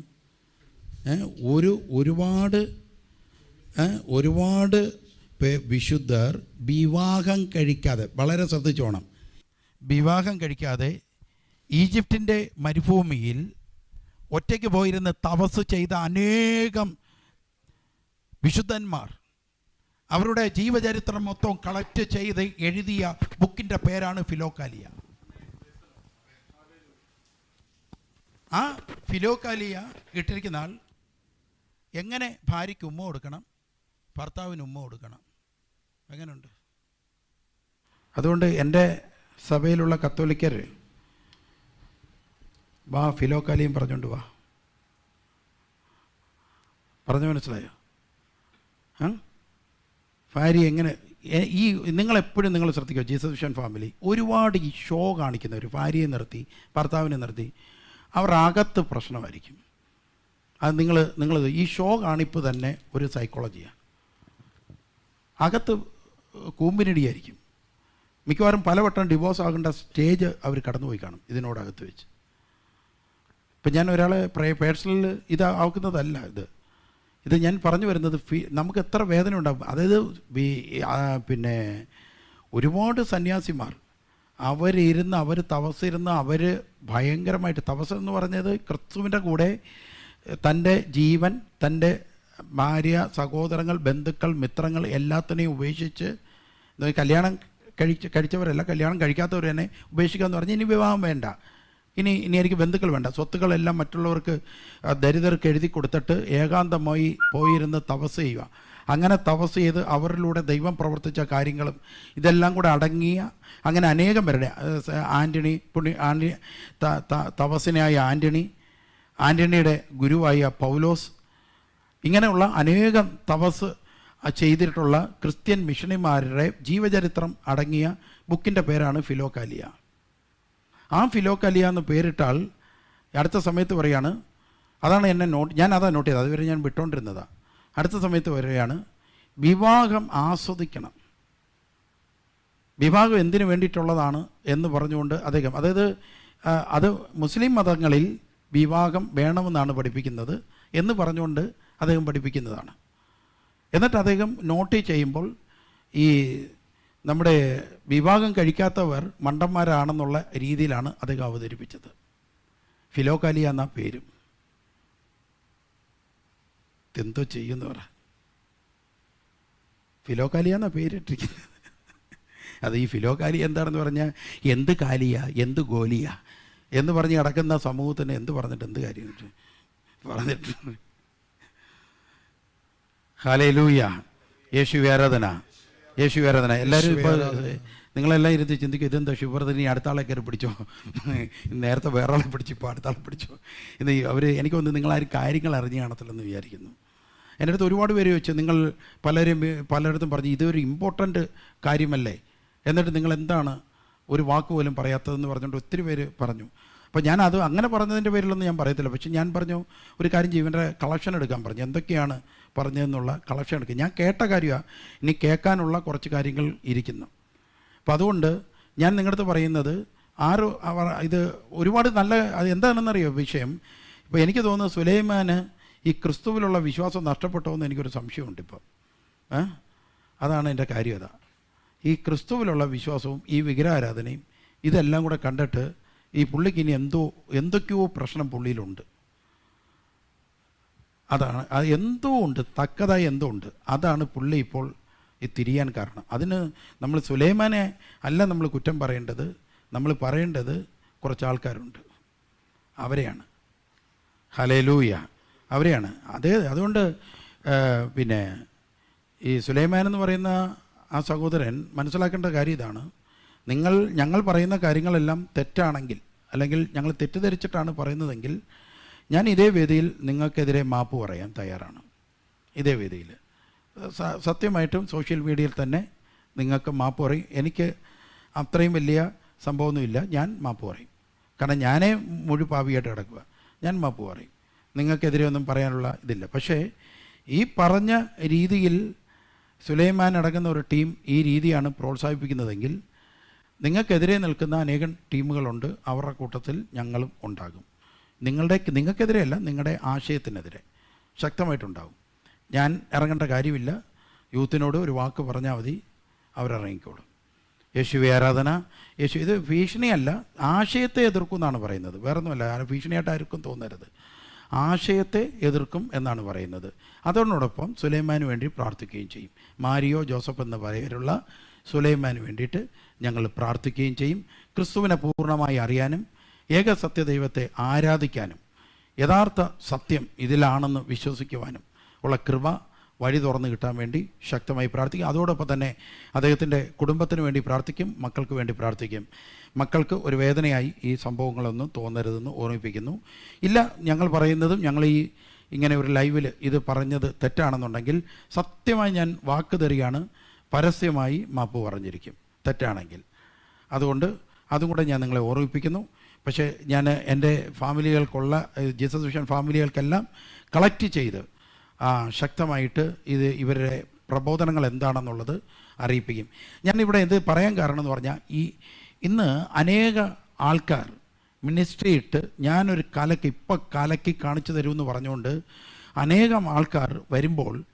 ഒരു ഒരുപാട് ഒരുപാട് വിശുദ്ധർ വിവാഹം കഴിക്കാതെ വളരെ ശ്രദ്ധിച്ചോണം. വിവാഹം കഴിക്കാതെ ഈജിപ്തിന്റെ മരുഭൂമിയിൽ ഒറ്റയ്ക്ക് പോയിരുന്ന് തപസ് ചെയ്ത അനേകം വിശുദ്ധന്മാർ അവരുടെ ജീവചരിത്രം മൊത്തം കളക്ട് ചെയ്ത് എഴുതിയ ബുക്കിന്റെ പേരാണ് ഫിലോക്കാലിയ. ആ ഫിലോക്കാലിയ ഇട്ടിരിക്കുന്ന ആൾ എങ്ങനെ ഭാര്യയ്ക്ക് ഉമ്മ കൊടുക്കണം? ഭർത്താവിന് ഉമ്മ കൊടുക്കണം. എങ്ങനെയുണ്ട് അതുകൊണ്ട് എന്റെ സഭയിലുള്ള കത്തോലിക്കർ വാ ഫിലോക്കാലിയും പറഞ്ഞുകൊണ്ട് വാ. പറഞ്ഞു മനസ്സിലായോ? ഭാര്യ എങ്ങനെ ഈ നിങ്ങളെപ്പോഴും നിങ്ങൾ ശ്രദ്ധിക്കുക ജീസസ് വിഷൻ ഫാമിലി? ഒരുപാട് ഈ ഷോ കാണിക്കുന്നവർ ഭാര്യയെ നിർത്തി ഭർത്താവിനെ നിർത്തി അവർ അകത്ത് പ്രശ്നമായിരിക്കും. അത് നിങ്ങൾ നിങ്ങൾ ഈ ഷോ കാണിപ്പ് തന്നെ ഒരു സൈക്കോളജിയാണ് അകത്ത് കൂമ്പിനിടിയായിരിക്കും. മിക്കവാറും പലവട്ടം ഡിവോഴ്സ് ആകേണ്ട സ്റ്റേജ് അവർ കടന്നുപോയി കാണും ഇതിനോടകത്ത് വെച്ച്. ഇപ്പം ഞാൻ ഒരാളെ പ്രേ ഇത് ഇതാക്കുന്നതല്ല ഇത്. ഇത് ഞാൻ പറഞ്ഞു വരുന്നത് ഫീ നമുക്ക് എത്ര വേദന ഉണ്ടാകും അതായത് പിന്നെ ഒരുപാട് സന്യാസിമാർ അവരിരുന്ന് അവർ തപസ്സിരുന്ന് അവർ ഭയങ്കരമായിട്ട് തപസ് എന്ന് പറഞ്ഞത് ക്രിസ്തുവിന്റെ കൂടെ തന്റെ ജീവൻ തന്റെ ഭാര്യ സഹോദരങ്ങൾ ബന്ധുക്കൾ മിത്രങ്ങൾ എല്ലാത്തിനെയും ഉപേക്ഷിച്ച് കല്യാണം കഴിച്ച് കഴിച്ചവരല്ല കല്യാണം കഴിക്കാത്തവർ തന്നെ ഉപേക്ഷിക്കുക എന്ന് പറഞ്ഞാൽ ഇനി വിവാഹം വേണ്ട. ഇനി ഇനി എനിക്ക് ബന്ധുക്കൾ വേണ്ട. സ്വത്തുക്കളെല്ലാം മറ്റുള്ളവർക്ക് ദരിദ്രർക്ക് എഴുതി കൊടുത്തിട്ട് ഏകാന്തമായി പോയിരുന്ന് തപസ് ചെയ്യുക. അങ്ങനെ തപസ് ചെയ്ത് അവരിലൂടെ ദൈവം പ്രവർത്തിച്ച കാര്യങ്ങളും ഇതെല്ലാം കൂടെ അടങ്ങിയ അങ്ങനെ അനേകം പേരുടെ ആന്റണി പുണ്യ ആന്റണി തപസ്സിനായ ആന്റണി ആന്റണിയുടെ ഗുരുവായ പൗലോസ് ഇങ്ങനെയുള്ള അനേകം തപസ് ചെയ്തിട്ടുള്ള ക്രിസ്ത്യൻ മിഷണറിമാരുടെ ജീവചരിത്രം അടങ്ങിയ ബുക്കിന്റെ പേരാണ് ഫിലോക്കാലിയ. ആ ഫിലോക്കാലിയ എന്ന് പേരിട്ടാൽ അടുത്ത സമയത്ത് പറയാണ് അതാണ് എന്നെ നോട്ട് ഞാൻ അതാ നോട്ട് ചെയ്തത് അതുവരെ ഞാൻ വിട്ടുകൊണ്ടിരുന്നതാണ് അടുത്ത സമയത്ത് പറയുകയാണ് വിവാഹം ആസ്വദിക്കണം. വിവാഹം എന്തിനു വേണ്ടിയിട്ടുള്ളതാണ് എന്ന് പറഞ്ഞുകൊണ്ട് അദ്ദേഹം അതായത് അത് മുസ്ലിം മതങ്ങളിൽ വിവാഹം വേണമെന്നാണ് പഠിപ്പിക്കുന്നത് എന്ന് പറഞ്ഞുകൊണ്ട് അദ്ദേഹം പഠിപ്പിക്കുന്നതാണ്. എന്നിട്ട് അദ്ദേഹം നോട്ട് ചെയ്യുമ്പോൾ ഈ നമ്മുടെ വിവാഹം കഴിക്കാത്തവർ മണ്ടന്മാരാണെന്നുള്ള രീതിയിലാണ് അദ്ദേഹം അവതരിപ്പിച്ചത്. ഫിലോകാലിയ എന്ന പേരും. എന്തോ ചെയ്യുന്നവർ ഫിലോകാലി എന്ന പേര് പേരിട്ടിരിക്കുന്നത്? അത് ഈ ഫിലോകാലി എന്താണെന്ന് പറഞ്ഞാൽ എന്ത് കാലിയ എന്ത് ഗോലിയ എന്ന് പറഞ്ഞ് കിടക്കുന്ന സമൂഹത്തിന് എന്ത് പറഞ്ഞിട്ട് എന്ത് കാര്യം പറഞ്ഞിട്ട് ഹാലൂയ യേശു ആരാധന യേശു ആരാധന എല്ലാവരും ഇപ്പോൾ നിങ്ങളെല്ലാം ഇരുന്ന് ചിന്തിക്കും ഇതെന്താ ശുഭ്രത അടുത്ത ആളെ കയറി പിടിച്ചോ? നേരത്തെ വേറെ ആളെ പിടിച്ചു ഇപ്പോൾ അടുത്ത ആളെ പിടിച്ചോ? എന്ന് അവർ എനിക്ക് തോന്നുന്നു നിങ്ങളാരും കാര്യങ്ങൾ അറിഞ്ഞു കാണത്തില്ലെന്ന് വിചാരിക്കുന്നു. എന്റെ അടുത്ത് ഒരുപാട് പേര് വെച്ച് നിങ്ങൾ പലരും പലയിടത്തും പറഞ്ഞു ഇതൊരു ഇമ്പോർട്ടന്റ് കാര്യമല്ലേ? എന്നിട്ട് നിങ്ങൾ എന്താണ് ഒരു വാക്ക് പോലും പറയാത്തതെന്ന് പറഞ്ഞുകൊണ്ട് ഒത്തിരി പേര് പറഞ്ഞു. അപ്പോൾ ഞാൻ അത് അങ്ങനെ പറഞ്ഞതിന്റെ പേരിലൊന്നും ഞാൻ പറയത്തില്ല. പക്ഷെ ഞാൻ പറഞ്ഞു ഒരു കാര്യം ജീവന്റെ കളക്ഷൻ എടുക്കാൻ പറഞ്ഞു. എന്തൊക്കെയാണ് പറഞ്ഞതെന്നുള്ള കളക്ഷൻ എടുക്കുക. ഞാൻ കേട്ട കാര്യമാണ് ഇനി കേൾക്കാനുള്ള കുറച്ച് കാര്യങ്ങൾ ഇരിക്കുന്നു. അപ്പോൾ അതുകൊണ്ട് ഞാൻ നിങ്ങളടുത്ത് പറയുന്നത് ആരോ അവർ ഇത് ഒരുപാട് നല്ല അത് എന്താണെന്നറിയോ വിഷയം? ഇപ്പോൾ എനിക്ക് തോന്നുന്നു സുലൈമാന് ഈ ക്രിസ്തുവിലുള്ള വിശ്വാസം നഷ്ടപ്പെട്ടോ എന്ന് എനിക്കൊരു സംശയമുണ്ട് ഇപ്പോൾ അതാണ് എന്റെ കാര്യം കാര്യത ഈ ക്രിസ്തുവിലുള്ള വിശ്വാസവും ഈ വിഗ്രഹാരാധനയും ഇതെല്ലാം കൂടെ കണ്ടിട്ട് ഈ പുള്ളിക്ക് ഇനി എന്തോ എന്തൊക്കെയോ പ്രശ്നം പുള്ളിയിലുണ്ട്. അതാണ്. അത് എന്തോ ഉണ്ട് തക്കതായി എന്തോ ഉണ്ട് അതാണ് പുള്ളി ഇപ്പോൾ തിരിയാൻ കാരണം. അതിന് നമ്മൾ സുലൈമാനെ അല്ല നമ്മൾ കുറ്റം പറയേണ്ടത് നമ്മൾ പറയേണ്ടത് കുറച്ച് ആൾക്കാരുണ്ട്. അവരെയാണ്. ഹലേലൂയ അവരെയാണ്. അതേ അതുകൊണ്ട് പിന്നെ ഈ സുലൈമാൻ എന്ന് പറയുന്ന ആ സഹോദരൻ മനസ്സിലാക്കേണ്ട കാര്യം ഇതാണ്. നിങ്ങൾ ഞങ്ങൾ പറയുന്ന കാര്യങ്ങളെല്ലാം തെറ്റാണെങ്കിൽ അല്ലെങ്കിൽ ഞങ്ങൾ തെറ്റിദ്ധരിച്ചിട്ടാണ് പറയുന്നതെങ്കിൽ ഞാൻ ഇതേ വേദിയിൽ നിങ്ങൾക്കെതിരെ മാപ്പ് പറയാൻ തയ്യാറാണ്. ഇതേ വേദിയിൽ. സത്യമായിട്ടും സോഷ്യൽ മീഡിയയിൽ തന്നെ നിങ്ങൾക്ക് മാപ്പ് പറയും. എനിക്ക് അത്രയും വലിയ സംഭവമൊന്നുമില്ല. ഞാൻ മാപ്പ് പറയും. കാരണം ഞാനേ മുഴുപാവിയായിട്ട് കിടക്കുക. ഞാൻ മാപ്പ് പറയും. നിങ്ങൾക്കെതിരെ ഒന്നും പറയാനുള്ള ഇതില്ല. പക്ഷേ ഈ പറഞ്ഞ രീതിയിൽ സുലൈമാൻ അടങ്ങുന്ന ഒരു ടീം ഈ രീതിയാണ് പ്രോത്സാഹിപ്പിക്കുന്നതെങ്കിൽ നിങ്ങൾക്കെതിരെ നിൽക്കുന്ന അനേകം ടീമുകളുണ്ട്. അവരുടെ കൂട്ടത്തിൽ ഞങ്ങളും ഉണ്ടാകും. നിങ്ങളുടെ നിങ്ങൾക്കെതിരെയല്ല നിങ്ങളുടെ ആശയത്തിനെതിരെ ശക്തമായിട്ടുണ്ടാകും ഞാൻ ഇറങ്ങേണ്ട കാര്യമില്ല. യൂത്തിനോട് ഒരു വാക്ക് പറഞ്ഞാൽ മതി അവരിറങ്ങിക്കോളും. യേശുവി ആരാധന യേശു ഇത് ഭീഷണിയല്ല ആശയത്തെ എതിർക്കും എന്നാണ് പറയുന്നത്. വേറൊന്നുമല്ല ഭീഷണിയായിട്ട് ആർക്കും തോന്നരുത്. ആശയത്തെ എതിർക്കും എന്നാണ് പറയുന്നത്. അതോടൊപ്പം സുലൈമാന് വേണ്ടി പ്രാർത്ഥിക്കുകയും ചെയ്യും. മാരിയോ ജോസഫ് എന്ന് പേരുള്ള സുലൈമാന് വേണ്ടിയിട്ട് ഞങ്ങൾ പ്രാർത്ഥിക്കുകയും ചെയ്യും. ക്രിസ്തുവിനെ പൂർണമായി അറിയാനും ഏക സത്യദൈവത്തെ ആരാധിക്കാനും യഥാർത്ഥ സത്യം ഇതിലാണെന്ന് വിശ്വസിക്കുവാനും ഉള്ള കൃപ വഴി തുറന്നു കിട്ടാൻ വേണ്ടി ശക്തമായി പ്രാർത്ഥിക്കും. അതോടൊപ്പം തന്നെ അദ്ദേഹത്തിന്റെ കുടുംബത്തിന് വേണ്ടി പ്രാർത്ഥിക്കും മക്കൾക്ക് വേണ്ടി പ്രാർത്ഥിക്കും. മക്കൾക്ക് ഒരു വേദനയായി ഈ സംഭവങ്ങളൊന്നും തോന്നരുതെന്ന് ഓർമ്മിപ്പിക്കുന്നു. ഇല്ല ഞങ്ങൾ പറയുന്നതും ഞങ്ങൾ ഈ ഇങ്ങനെ ഒരു ലൈവിൽ ഇത് പറഞ്ഞത് തെറ്റാണെന്നുണ്ടെങ്കിൽ സത്യമായി ഞാൻ വാക്ക് തരികയാണ് പരസ്യമായി മാപ്പ് പറഞ്ഞിരിക്കും. തെറ്റാണെങ്കിൽ. അതുകൊണ്ട് അതും കൂടെ ഞാൻ നിങ്ങളെ ഓർമ്മിപ്പിക്കുന്നു. പക്ഷേ ഞാൻ എന്റെ ഫാമിലികൾക്കുള്ള ജീസസ് മിഷൻ ഫാമിലികൾക്കെല്ലാം കളക്ട് ചെയ്ത് ശക്തമായിട്ട് ഇത് ഇവരുടെ പ്രബോധനങ്ങൾ എന്താണെന്നുള്ളത് അറിയിപ്പിക്കും. ഞാനിവിടെ എന്ത് പറയാൻ കാരണം എന്ന് പറഞ്ഞാൽ ഈ ഇന്ന് അനേക ആൾക്കാർ മിനിസ്ട്രി ഇട്ട് ഞാനൊരു കലക്ക് ഇപ്പം കലക്കി കാണിച്ചു തരുമെന്ന് പറഞ്ഞുകൊണ്ട് അനേകം ആൾക്കാർ വരുമ്പോൾ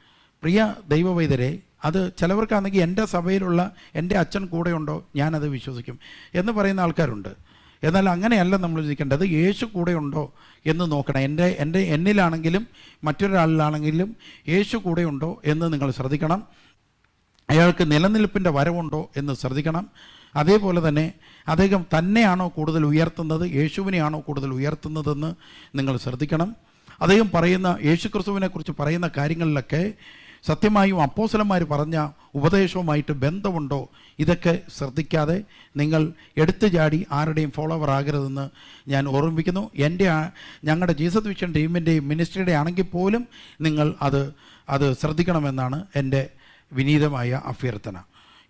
പ്രിയ ദൈവവൈദരെ അത് ചിലവർക്കാണെങ്കിൽ എന്റെ സഭയിലുള്ള എന്റെ അച്ഛൻ കൂടെയുണ്ടോ? ഞാനത് വിശ്വസിക്കും. എന്ന് പറയുന്ന ആൾക്കാരുണ്ട്. എന്നാൽ അങ്ങനെയല്ല നമ്മൾ ചിന്തിക്കേണ്ടത് യേശു കൂടെ ഉണ്ടോ എന്ന് നോക്കണം. എന്റെ എന്റെ എന്നിലാണെങ്കിലും മറ്റൊരാളിലാണെങ്കിലും യേശു കൂടെ ഉണ്ടോ എന്ന് നിങ്ങൾ ശ്രദ്ധിക്കണം. അയാൾക്ക് നിലനിൽപ്പിന്റെ വരവുണ്ടോ എന്ന് ശ്രദ്ധിക്കണം. അതേപോലെ തന്നെ അദ്ദേഹം തന്നെയാണോ കൂടുതൽ ഉയർത്തുന്നത് യേശുവിനെയാണോ കൂടുതൽ ഉയർത്തുന്നതെന്ന് നിങ്ങൾ ശ്രദ്ധിക്കണം. അദ്ദേഹം പറയുന്ന യേശു ക്രിസ്തുവിനെക്കുറിച്ച് പറയുന്ന കാര്യങ്ങളിലൊക്കെ സത്യമായും അപ്പോസലന്മാർ പറഞ്ഞ ഉപദേശവുമായിട്ട് ബന്ധമുണ്ടോ? ഇതൊക്കെ ശ്രദ്ധിക്കാതെ നിങ്ങൾ എടുത്തു ചാടി ആരുടെയും ഫോളോവർ ആകരുതെന്ന് ഞാൻ ഓർമ്മിപ്പിക്കുന്നു. എന്റെ ഞങ്ങളുടെ ജീസസ് വിഷൻ ടീമിന്റെയും മിനിസ്ട്രിയുടെ ആണെങ്കിൽ പോലും നിങ്ങൾ അത് അത് ശ്രദ്ധിക്കണമെന്നാണ് എന്റെ വിനീതമായ അഭ്യർത്ഥന.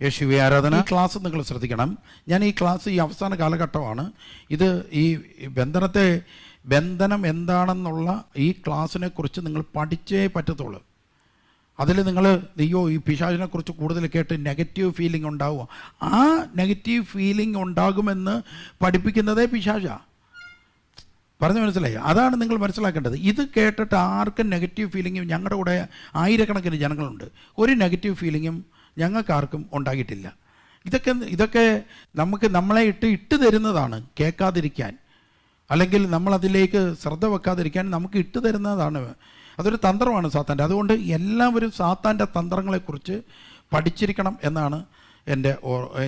യേശുവി ആരാധന. ക്ലാസ് നിങ്ങൾ ശ്രദ്ധിക്കണം. ഞാൻ ഈ ക്ലാസ് ഈ അവസാന കാലഘട്ടമാണ്. ഇത് ഈ ബന്ധനത്തെ ബന്ധനം എന്താണെന്നുള്ള ഈ ക്ലാസ്സിനെ കുറിച്ച് നിങ്ങൾ പഠിച്ചേ പറ്റത്തുള്ളൂ. അതിൽ നിങ്ങൾ അയ്യോ ഈ പിശാചിനെ കുറിച്ച് കൂടുതൽ കേട്ട് നെഗറ്റീവ് ഫീലിംഗ് ഉണ്ടാവുക ആ നെഗറ്റീവ് ഫീലിംഗ് ഉണ്ടാകുമെന്ന് പഠിപ്പിക്കുന്നതേ പിശാച. പറഞ്ഞു മനസ്സിലായി? അതാണ് നിങ്ങൾ മനസ്സിലാക്കേണ്ടത്. ഇത് കേട്ടിട്ട് ആർക്കും നെഗറ്റീവ് ഫീലിംഗും ഞങ്ങളുടെ കൂടെ ആയിരക്കണക്കിന് ജനങ്ങളുണ്ട്. ഒരു നെഗറ്റീവ് ഫീലിങ്ങും ഞങ്ങൾക്കാർക്കും ഉണ്ടാക്കിയിട്ടില്ല ഇതൊക്കെ ഇതൊക്കെ നമുക്ക് നമ്മളെ ഇട്ട് ഇട്ട് തരുന്നതാണ് കേൾക്കാതിരിക്കാൻ. അല്ലെങ്കിൽ നമ്മളതിലേക്ക് ശ്രദ്ധ വെക്കാതിരിക്കാൻ നമുക്ക് ഇട്ട് തരുന്നതാണ് അതൊരു തന്ത്രമാണ് സാത്താന്റെ. അതുകൊണ്ട് എല്ലാവരും സാത്താന്റെ തന്ത്രങ്ങളെക്കുറിച്ച് പഠിച്ചിരിക്കണം എന്നാണ് എന്റെ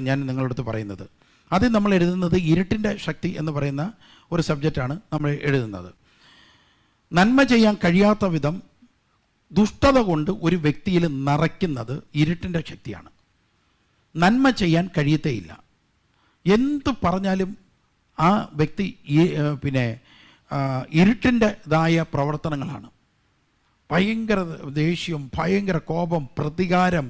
ഞാൻ നിങ്ങളുടെ അടുത്ത് പറയുന്നത്. അത് നമ്മൾ എഴുതുന്നത് ഇരുട്ടിന്റെ ശക്തി എന്ന് പറയുന്ന ഒരു സബ്ജക്റ്റാണ് നമ്മൾ എഴുതുന്നത്. നന്മ ചെയ്യാൻ കഴിയാത്ത വിധം ദുഷ്ടത കൊണ്ട് ഒരു വ്യക്തിയിൽ നിറയ്ക്കുന്നത് ഇരുട്ടിന്റെ ശക്തിയാണ്. നന്മ ചെയ്യാൻ കഴിയത്തേയില്ല. എന്ത് പറഞ്ഞാലും ആ വ്യക്തി പിന്നെ ഇരുട്ടിന്റെതായ പ്രവർത്തനങ്ങളാണ്. ഭയങ്കര ദേഷ്യം ഭയങ്കര കോപം പ്രതികാരം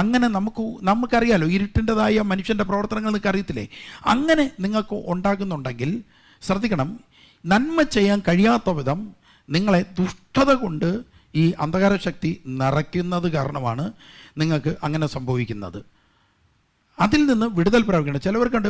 അങ്ങനെ നമുക്ക് നമുക്കറിയാലോ ഇരുട്ടിന്റെതായ മനുഷ്യന്റെ പ്രവർത്തനങ്ങൾ നിങ്ങൾക്ക് അറിയത്തില്ലേ അങ്ങനെ നിങ്ങൾക്ക് ഉണ്ടാകുന്നുണ്ടെങ്കിൽ ശ്രദ്ധിക്കണം നന്മ ചെയ്യാൻ കഴിയാത്ത വിധം നിങ്ങളെ ദുഷ്ടത കൊണ്ട് ഈ അന്ധകാര ശക്തി നിറയ്ക്കുന്നത് കാരണമാണ് നിങ്ങൾക്ക് അങ്ങനെ സംഭവിക്കുന്നത്. അതിൽ നിന്ന് വിടുതൽ പ്രാപിക്കണം ചിലവർക്കുണ്ട്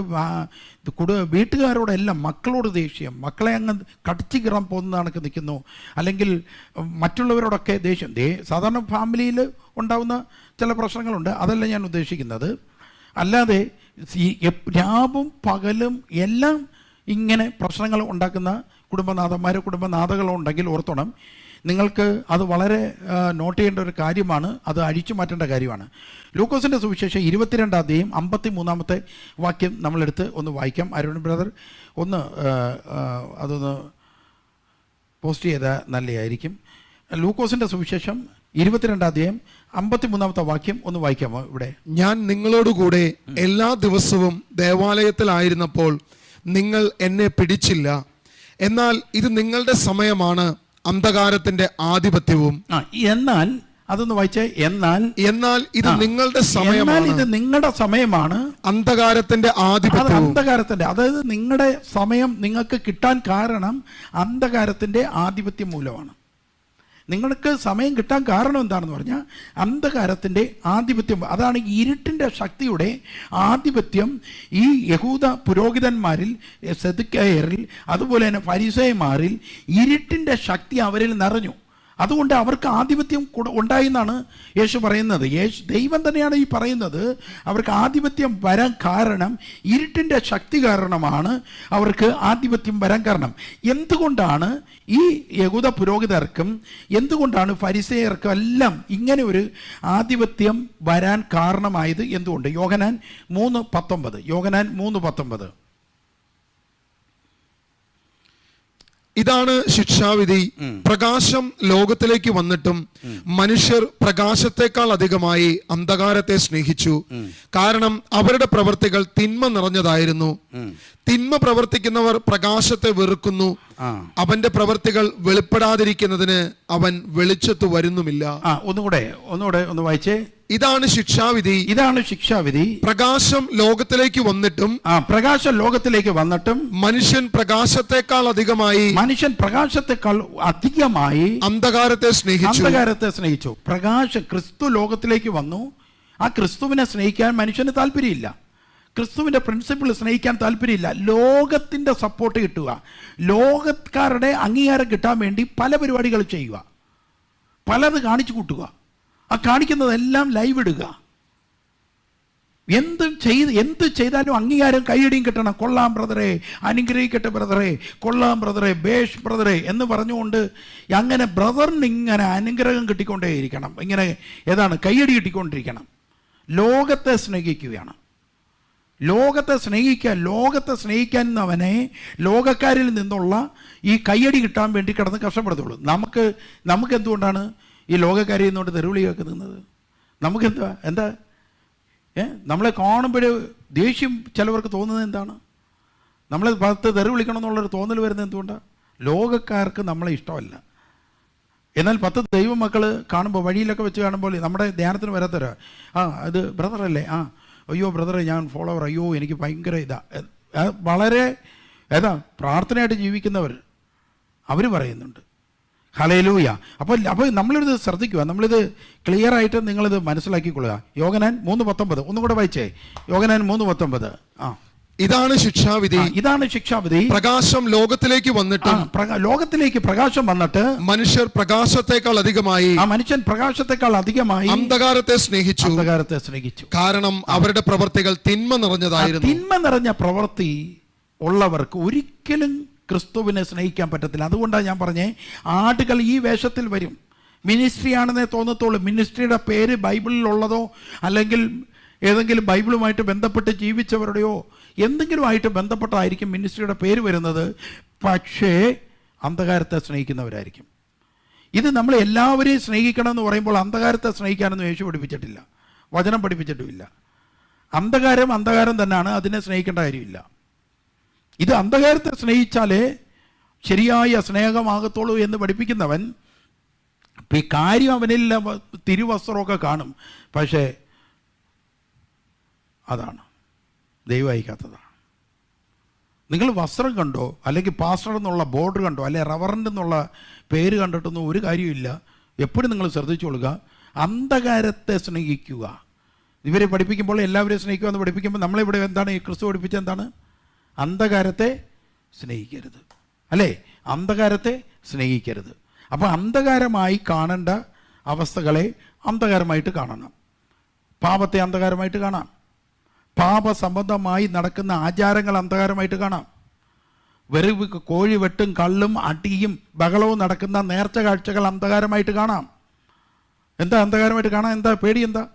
കുടു വീട്ടുകാരോടെല്ലാം മക്കളോട് ദേഷ്യം. മക്കളെ അങ്ങ് കടിച്ചു കീറാൻ പോകുന്ന കണക്ക് നിൽക്കുന്നു. അല്ലെങ്കിൽ മറ്റുള്ളവരോടൊക്കെ ദേഷ്യം. ദേ സാധാരണ ഫാമിലിയിൽ ഉണ്ടാകുന്ന ചില പ്രശ്നങ്ങളുണ്ട്. അതല്ല ഞാൻ ഉദ്ദേശിക്കുന്നത്. അല്ലാതെ രാവും പകലും എല്ലാം ഇങ്ങനെ പ്രശ്നങ്ങൾ ഉണ്ടാക്കുന്ന കുടുംബനാഥന്മാർ കുടുംബനാഥകളോ ഉണ്ടെങ്കിൽ ഓർത്തോണം നിങ്ങൾക്ക് അത് വളരെ നോട്ട് ചെയ്യേണ്ട ഒരു കാര്യമാണ്. അത് അഴിച്ചു മാറ്റേണ്ട കാര്യമാണ്. ലൂക്കോസിന്റെ സുവിശേഷം ഇരുപത്തിരണ്ടാം അധ്യായം അമ്പത്തി മൂന്നാമത്തെ വാക്യം നമ്മളെടുത്ത് ഒന്ന് വായിക്കാം. അരുൺ ബ്രദർ ഒന്ന് അതൊന്ന് പോസ്റ്റ് ചെയ്താൽ നല്ലതായിരിക്കും ലൂക്കോസിന്റെ സുവിശേഷം ഇരുപത്തിരണ്ടാം അധ്യായം അമ്പത്തി മൂന്നാമത്തെ വാക്യം ഒന്ന് വായിക്കാമോ ഇവിടെ? ഞാൻ നിങ്ങളോടുകൂടെ എല്ലാ ദിവസവും ദേവാലയത്തിലായിരുന്നപ്പോൾ നിങ്ങൾ എന്നെ പിടിച്ചില്ല. എന്നാൽ ഇത് നിങ്ങളുടെ സമയമാണ്. അന്ധകാരത്തിന്റെ ആധിപത്യവും. എന്നാൽ അതൊന്ന് വായിച്ചേ എന്നാൽ എന്നാൽ ഇത് നിങ്ങളുടെ സമയമാണ്. ഇത് നിങ്ങളുടെ സമയമാണ്. അന്ധകാരത്തിന്റെ ആധിപത്യം അന്ധകാരത്തിന്റെ അതായത് നിങ്ങളുടെ സമയം നിങ്ങൾക്ക് കിട്ടാൻ കാരണം അന്ധകാരത്തിന്റെ ആധിപത്യം മൂലമാണ്. നിങ്ങൾക്ക് സമയം കിട്ടാൻ കാരണം എന്താണെന്ന് പറഞ്ഞാൽ അന്ധകാരത്തിന്റെ ആധിപത്യം അതാണ് ഇരുട്ടിന്റെ ശക്തിയുടെ ആധിപത്യം ഈ യഹൂദ പുരോഹിതന്മാരിൽ സെതുക്കയറിൽ അതുപോലെ തന്നെ ഫരിസയമാരിൽ ഇരുട്ടിന്റെ ശക്തി അവരിൽ നിറഞ്ഞു. അതുകൊണ്ട് അവർക്ക് ആധിപത്യം കൂടെ ഉണ്ടായി എന്നാണ് യേശു പറയുന്നത്. യേശു ദൈവം തന്നെയാണ് ഈ പറയുന്നത്. അവർക്ക് ആധിപത്യം വരാൻ കാരണം ഇരുട്ടിന്റെ ശക്തി കാരണമാണ് അവർക്ക് ആധിപത്യം വരാൻ കാരണം. എന്തുകൊണ്ടാണ് ഈ യഹൂദ പുരോഹിതർക്കും എന്തുകൊണ്ടാണ് ഫരിസേയർക്കും എല്ലാം ഇങ്ങനെ ഒരു ആധിപത്യം വരാൻ കാരണമായത് എന്തുകൊണ്ട്? യോഹനാൻ മൂന്ന് പത്തൊമ്പത്. യോഹനാൻ മൂന്ന് പത്തൊമ്പത്. ഇതാണ് ശിക്ഷാവിധി. പ്രകാശം ലോകത്തിലേക്ക് വന്നിട്ടും മനുഷ്യർ പ്രകാശത്തെക്കാൾ അധികമായി അന്ധകാരത്തെ സ്നേഹിച്ചു. കാരണം അവരുടെ പ്രവൃത്തികൾ തിന്മ നിറഞ്ഞതായിരുന്നു. തിന്മ പ്രവർത്തിക്കുന്നവർ പ്രകാശത്തെ വെറുക്കുന്നു. അവന്റെ പ്രവൃത്തികൾ വെളിപ്പെടാതിരിക്കുന്നതിന് അവൻ വെളിച്ചത്ത് വരുന്നുമില്ല. ഒന്നുകൂടെ ഒന്നുകൂടെ ഒന്ന് വായിച്ചേ. ഇതാണ് ശിക്ഷാവിധി. ഇതാണ് ശിക്ഷാവിധി. പ്രകാശം ലോകത്തിലേക്ക് വന്നിട്ടും ആ പ്രകാശം ലോകത്തിലേക്ക് വന്നിട്ടും മനുഷ്യൻ പ്രകാശത്തെക്കാൾ അധികമായി മനുഷ്യൻ പ്രകാശത്തെക്കാൾ അധികമായി അന്ധകാരത്തെ സ്നേഹിച്ചു. അന്ധകാരത്തെ സ്നേഹിച്ചു. പ്രകാശം ക്രിസ്തു ലോകത്തിലേക്ക് വന്നു. ആ ക്രിസ്തുവിനെ സ്നേഹിക്കാൻ മനുഷ്യന് താല്പര്യമില്ല. ക്രിസ്തുവിന്റെ പ്രിൻസിപ്പിൾ സ്നേഹിക്കാൻ താല്പര്യമില്ല. ലോകത്തിന്റെ സപ്പോർട്ട് കിട്ടുക. ലോകക്കാരുടെ അംഗീകാരം കിട്ടാൻ വേണ്ടി പല പരിപാടികൾ ചെയ്യുക. പലത് കാണിച്ചു കൂട്ടുക. ആ കാണിക്കുന്നതെല്ലാം ലൈവ് ഇടുക. എന്ത് ചെയ്ത് എന്ത് ചെയ്താലും അംഗീകാരം കൈയടിയും കിട്ടണം. കൊള്ളാം ബ്രദറെ അനുഗ്രഹിക്കട്ടെ ബ്രദറെ കൊള്ളാം ബ്രദറെ ബേഷ് ബ്രദറെ എന്ന് പറഞ്ഞുകൊണ്ട് അങ്ങനെ ബ്രദറിന് ഇങ്ങനെ അനുഗ്രഹം കിട്ടിക്കൊണ്ടേയിരിക്കണം. ഇങ്ങനെ ഏതാണ് കൈയടി കിട്ടിക്കൊണ്ടിരിക്കണം. ലോകത്തെ സ്നേഹിക്കുകയാണ്. ലോകത്തെ സ്നേഹിക്കാൻ ലോകത്തെ സ്നേഹിക്കാൻ അവനെ ലോകക്കാരിൽ നിന്നുള്ള ഈ കയ്യടി കിട്ടാൻ വേണ്ടി കിടന്ന് കഷ്ടപ്പെടുത്തുള്ളൂ. നമുക്ക് നമുക്ക് എന്തുകൊണ്ടാണ് ഈ ലോകക്കാരിൽ നിന്നുകൊണ്ട് തെരുവിളി കേൾക്കുന്നത് നമുക്കെന്താ എന്താ? ഏ? നമ്മളെ കാണുമ്പോൾ ദേഷ്യം ചിലവർക്ക് തോന്നുന്നത് എന്താണ്? നമ്മളെ പത്ത് തെറി വിളിക്കണം എന്നുള്ളൊരു തോന്നൽ വരുന്നത് എന്തുകൊണ്ടാണ് ലോകക്കാർക്ക് നമ്മളെ ഇഷ്ടമല്ല. എന്നാൽ പത്ത് ദൈവമക്കൾ കാണുമ്പോൾ വഴിയിലൊക്കെ വെച്ച് കാണുമ്പോൾ നമ്മുടെ ധ്യാനത്തിന് വരാത്തവരാ. ആ ഇത് ബ്രദറല്ലേ? ആ. അയ്യോ ബ്രദറെ ഞാൻ ഫോളോവർ. അയ്യോ എനിക്ക് ഭയങ്കര ഇതാ. വളരെ ഏതാ പ്രാർത്ഥനയായിട്ട് ജീവിക്കുന്നവർ അവർ പറയുന്നുണ്ട്. ഹലയിലൂയ അപ്പോൾ അപ്പോൾ നമ്മളിത് ശ്രദ്ധിക്കുക. നമ്മളിത് ക്ലിയർ ആയിട്ട് നിങ്ങളിത് മനസ്സിലാക്കിക്കൊള്ളുക. യോഗനാൻ മൂന്ന് പത്തൊമ്പത് ഒന്നും കൂടെ വായിച്ചേ. യോഗനാൻ മൂന്ന് പത്തൊമ്പത് ആ. ഇതാണ് ശിക്ഷാവിധി. ഇതാണ് ശിക്ഷാവിധി. പ്രകാശം ലോകത്തിലേക്ക് വന്നിട്ട് ലോകത്തിലേക്ക് പ്രകാശം വന്നിട്ട് മനുഷ്യർ പ്രകാശത്തെക്കാൾ അധികമായി ആ മനുഷ്യൻ പ്രകാശത്തെക്കാൾ അധികമായി അന്ധകാരത്തെ സ്നേഹിച്ചു. അന്ധകാരത്തെ സ്നേഹിച്ചു. കാരണം അവരുടെ പ്രവർത്തികൾ തിന്മ നിറഞ്ഞതായിരുന്നു. തിന്മ നിറഞ്ഞ പ്രവൃത്തി ഉള്ളവർക്ക് ഒരിക്കലും ക്രിസ്തുവിനെ സ്നേഹിക്കാൻ പറ്റത്തില്ല. അതുകൊണ്ടാണ് ഞാൻ പറഞ്ഞേ ആടുകൾ ഈ വേഷത്തിൽ വരും. മിനിസ്ട്രി ആണെന്നേ തോന്നത്തുള്ളൂ. മിനിസ്ട്രിയുടെ പേര് ബൈബിളിലുള്ളതോ അല്ലെങ്കിൽ ഏതെങ്കിലും ബൈബിളുമായിട്ട് ബന്ധപ്പെട്ട് ജീവിച്ചവരുടെയോ എന്തെങ്കിലുമായിട്ട് ബന്ധപ്പെട്ടായിരിക്കും മിനിസ്ട്രിയുടെ പേര് വരുന്നത്. പക്ഷേ അന്ധകാരത്തെ സ്നേഹിക്കുന്നവരായിരിക്കും. ഇത് നമ്മൾ എല്ലാവരെയും സ്നേഹിക്കണം എന്ന് പറയുമ്പോൾ അന്ധകാരത്തെ സ്നേഹിക്കാനൊന്നും യേശു പഠിപ്പിച്ചിട്ടില്ല. വചനം പഠിപ്പിച്ചിട്ടുമില്ല. അന്ധകാരം അന്ധകാരം തന്നെയാണ്. അതിനെ സ്നേഹിക്കേണ്ട കാര്യമില്ല. ഇത് അന്ധകാരത്തെ സ്നേഹിച്ചാലേ ശരിയായ സ്നേഹമാകത്തുള്ളൂ എന്ന് പഠിപ്പിക്കുന്നവൻ ഈ കാര്യം അവനിൽ തിരുവസ്ത്രമൊക്കെ കാണും. പക്ഷേ അതാണ്. ദൈവായിക്കാത്തതാണ് നിങ്ങൾ വസ്ത്രം കണ്ടോ? അല്ലെങ്കിൽ പാസ്റ്റർ എന്നുള്ള ബോർഡ് കണ്ടോ? അല്ലെ റവറന്റ് എന്നുള്ള പേര് കണ്ടിട്ടൊന്നും ഒരു കാര്യമില്ല എപ്പോഴും നിങ്ങൾ ശ്രദ്ധിച്ചു കൊടുക്കുക അന്ധകാരത്തെ സ്നേഹിക്കുക. ഇവരെ പഠിപ്പിക്കുമ്പോൾ എല്ലാവരെയും സ്നേഹിക്കുക എന്ന് പഠിപ്പിക്കുമ്പോൾ നമ്മളിവിടെ എന്താണ്? ഈ ക്രിസ്തു പഠിപ്പിച്ച എന്താണ്? അന്ധകാരത്തെ സ്നേഹിക്കരുത്. അല്ലേ? അന്ധകാരത്തെ സ്നേഹിക്കരുത്. അപ്പോൾ അന്ധകാരമായി കാണേണ്ട അവസ്ഥകളെ അന്ധകാരമായിട്ട് കാണണം. പാപത്തെ അന്ധകാരമായിട്ട് കാണാം. പാപസംബന്ധമായി നടക്കുന്ന ആചാരങ്ങൾ അന്ധകാരമായിട്ട് കാണാം. വെറുവ് കോഴി വെട്ടും കള്ളും അടിയും ബഹളവും നടക്കുന്ന നേർച്ച കാഴ്ചകൾ അന്ധകാരമായിട്ട് കാണാം. എന്താ അന്ധകാരമായിട്ട് കാണാം എന്താ പേടി എന്താ?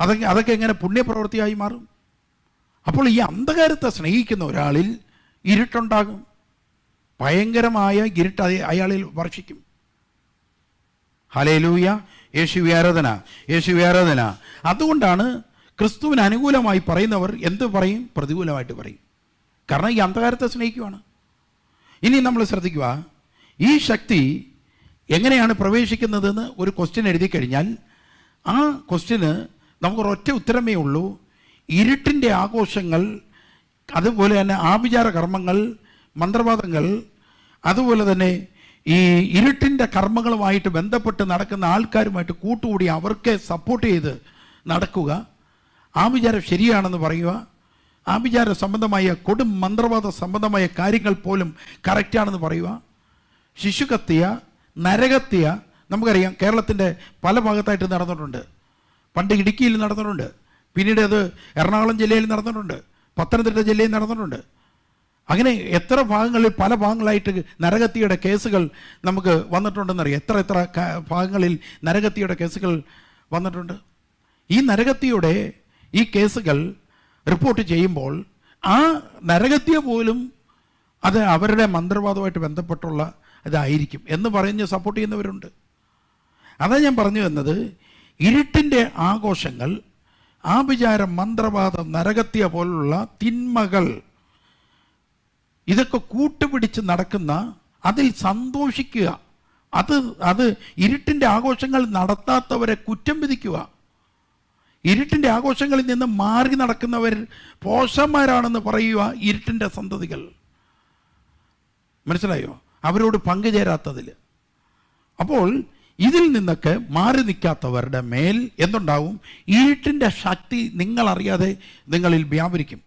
അതൊക്കെ അതൊക്കെ എങ്ങനെ പുണ്യപ്രവൃത്തിയായി മാറും? അപ്പോൾ ഈ അന്ധകാരത്തെ സ്നേഹിക്കുന്ന ഒരാളിൽ ഇരുട്ടുണ്ടാകും. ഭയങ്കരമായ ഇരുട്ട് അയ- അയാളിൽ വർഷിക്കും. ഹലേലൂയ യേശു ആരാധന. യേശു ആരാധന. അതുകൊണ്ടാണ് ക്രിസ്തുവിന് അനുകൂലമായി പറയുന്നവർ എന്ത് പറയും? പ്രതികൂലമായിട്ട് പറയും. കാരണം ഈ അന്ധകാരത്തെ സ്നേഹിക്കുവാണ്. ഇനി നമ്മൾ ശ്രദ്ധിക്കുക. ഈ ശക്തി എങ്ങനെയാണ് പ്രവേശിക്കുന്നതെന്ന് ഒരു ക്വസ്റ്റ്യൻ എഴുതി കഴിഞ്ഞാൽ ആ ക്വസ്റ്റ്യന് നമുക്കൊരൊറ്റ ഉത്തരമേ ഉള്ളൂ. ഇരുട്ടിന്റെ ആഘോഷങ്ങൾ അതുപോലെ തന്നെ ആഭിചാര കർമ്മങ്ങൾ മന്ത്രവാദങ്ങൾ അതുപോലെ തന്നെ ഈ ഇരുട്ടിന്റെ കർമ്മങ്ങളുമായിട്ട് ബന്ധപ്പെട്ട് നടക്കുന്ന ആൾക്കാരുമായിട്ട് കൂട്ടുകൂടി അവർക്ക് സപ്പോർട്ട് ചെയ്ത് നടക്കുക. ആഭിചാരം ശരിയാണെന്ന് പറയുക. ആഭിചാര സംബന്ധമായ കൊടും മന്ത്രവാദ സംബന്ധമായ കാര്യങ്ങൾ പോലും കറക്റ്റാണെന്ന് പറയുക. ശിശുകത്തിയ നരകത്തിയ നമുക്കറിയാം കേരളത്തിന്റെ പല ഭാഗത്തായിട്ട് നടന്നിട്ടുണ്ട്. പണ്ട് ഇടുക്കിയിൽ നടന്നിട്ടുണ്ട്. പിന്നീട് അത് എറണാകുളം ജില്ലയിൽ നടന്നിട്ടുണ്ട് പത്തനംതിട്ട ജില്ലയിൽ നടന്നിട്ടുണ്ട്. അങ്ങനെ എത്ര ഭാഗങ്ങളിൽ പല ഭാഗങ്ങളായിട്ട് നരകത്തിയുടെ കേസുകൾ നമുക്ക് വന്നിട്ടുണ്ടെന്നറിയാം. എത്ര എത്ര ഭാഗങ്ങളിൽ നരകത്തിയുടെ കേസുകൾ വന്നിട്ടുണ്ട്. ഈ നരകത്തിയുടെ ഈ കേസുകൾ റിപ്പോർട്ട് ചെയ്യുമ്പോൾ ആ നരകത്തിയ പോലും അത് അവരുടെ മന്ത്രവാദവുമായിട്ട് ബന്ധപ്പെട്ടുള്ള ഇതായിരിക്കും എന്ന് പറഞ്ഞ് സപ്പോർട്ട് ചെയ്യുന്നവരുണ്ട്. അതാ ഞാൻ പറഞ്ഞു വന്നത് ഇരുട്ടിന്റെ ആഘോഷങ്ങൾ ആഭിചാരം മന്ത്രവാദം നരകത്തിയ പോലുള്ള തിന്മകൾ ഇതൊക്കെ കൂട്ടുപിടിച്ച് നടക്കുന്ന അതിൽ സന്തോഷിക്കുക. അത് അത് ഇരുട്ടിന്റെ ആഘോഷങ്ങൾ നടത്താത്തവരെ കുറ്റം വിധിക്കുക. ഇരുട്ടിന്റെ ആഘോഷങ്ങളിൽ നിന്ന് മാറി നടക്കുന്നവർ പോഷന്മാരാണെന്ന് പറയുക ഇരുട്ടിന്റെ സന്തതികൾ. മനസ്സിലായോ? അവരോട് പങ്കുചേരാത്തതിൽ അപ്പോൾ ഇതിൽ നിന്നൊക്കെ മാറി നിൽക്കാത്തവരുടെ മേൽ എന്തുണ്ടാവും? ഇരുട്ടിന്റെ ശക്തി നിങ്ങളറിയാതെ നിങ്ങളിൽ വ്യാപരിക്കും.